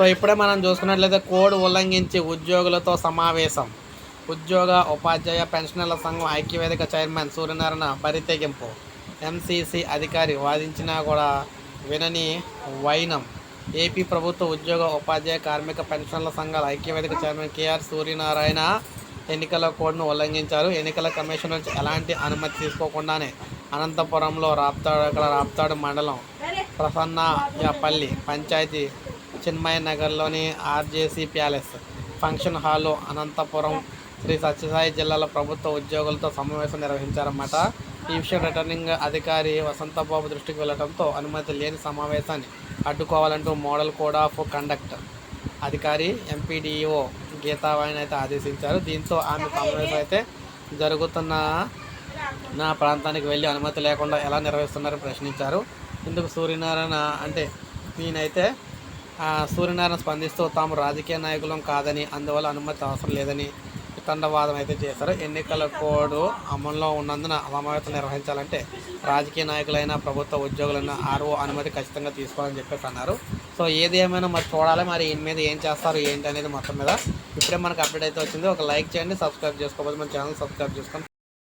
So ఇప్పుడే మనం చూసుకున్నట్లయితే కోడ్ ఉల్లంఘించి ఉద్యోగులతో సమావేశం. ఉద్యోగ ఉపాధ్యాయ పెన్షనర్ల సంఘం ఐక్యవేదిక చైర్మన్ సూర్యనారాయణ బరితెగింపు. ఎంసీసీ అధికారి వాదించినా కూడా వినని వైనం. ఏపీ ప్రభుత్వ ఉద్యోగ ఉపాధ్యాయ కార్మిక పెన్షన్ల సంఘాల ఐక్యవేదిక చైర్మన్ కేఆర్ సూర్యనారాయణ ఎన్నికల కోడ్ను ఉల్లంఘించారు. ఎన్నికల కమిషన్ నుంచి ఎలాంటి అనుమతి తీసుకోకుండానే అనంతపురంలో రాప్తాడు అక్కడ రాప్తాడు మండలం ప్రసన్నపల్లి పంచాయతీ చిన్మయ నగర్లోని ఆర్జేసీ ప్యాలెస్ ఫంక్షన్ హాల్లో అనంతపురం శ్రీ సత్యసాయి జిల్లాల ప్రభుత్వ ఉద్యోగులతో సమావేశం నిర్వహించారన్నమాట. ఈ విషయం రిటర్నింగ్ అధికారి వసంతబాబు దృష్టికి వెళ్ళడంతో అనుమతి లేని సమావేశాన్ని అడ్డుకోవాలంటూ మోడల్ కోడ్ ఆఫ్ కండక్ట్ అధికారి ఎంపీడీఓ గీతావాణిని అయితే ఆదేశించారు. దీంతో ఆమె సమావేశం అయితే జరుగుతున్న నా ప్రాంతానికి వెళ్ళి అనుమతి లేకుండా ఎలా నిర్వహిస్తున్నారని ప్రశ్నించారు. ఇందుకు సూర్యనారాయణ అంటే ఈయనైతే సూర్యనారాయణ స్పందిస్తూ తాము రాజకీయ నాయకులం కాదని అందువల్ల అనుమతి అవసరం లేదని తండవాదం అయితే చేశారు. ఎన్నికల కోడ్ అమల్లో ఉన్నందున సమావేశం నిర్వహించాలంటే రాజకీయ నాయకులైన ప్రభుత్వ ఉద్యోగులైనా ఆర్ఓ అనుమతి ఖచ్చితంగా తీసుకోవాలని చెప్పేసి అన్నారు. సో ఏది ఏమైనా మరి చూడాలి మరి ఈయన మీద ఏం చేస్తారు ఏంటి అనేది మొత్తం మీద ఇప్పుడే మనకు అప్డేట్ అయితే వచ్చింది. ఒక లైక్ చేయండి సబ్స్క్రైబ్ చేసుకోకపోతే మన ఛానల్ సబ్స్క్రైబ్ చేసుకోండి.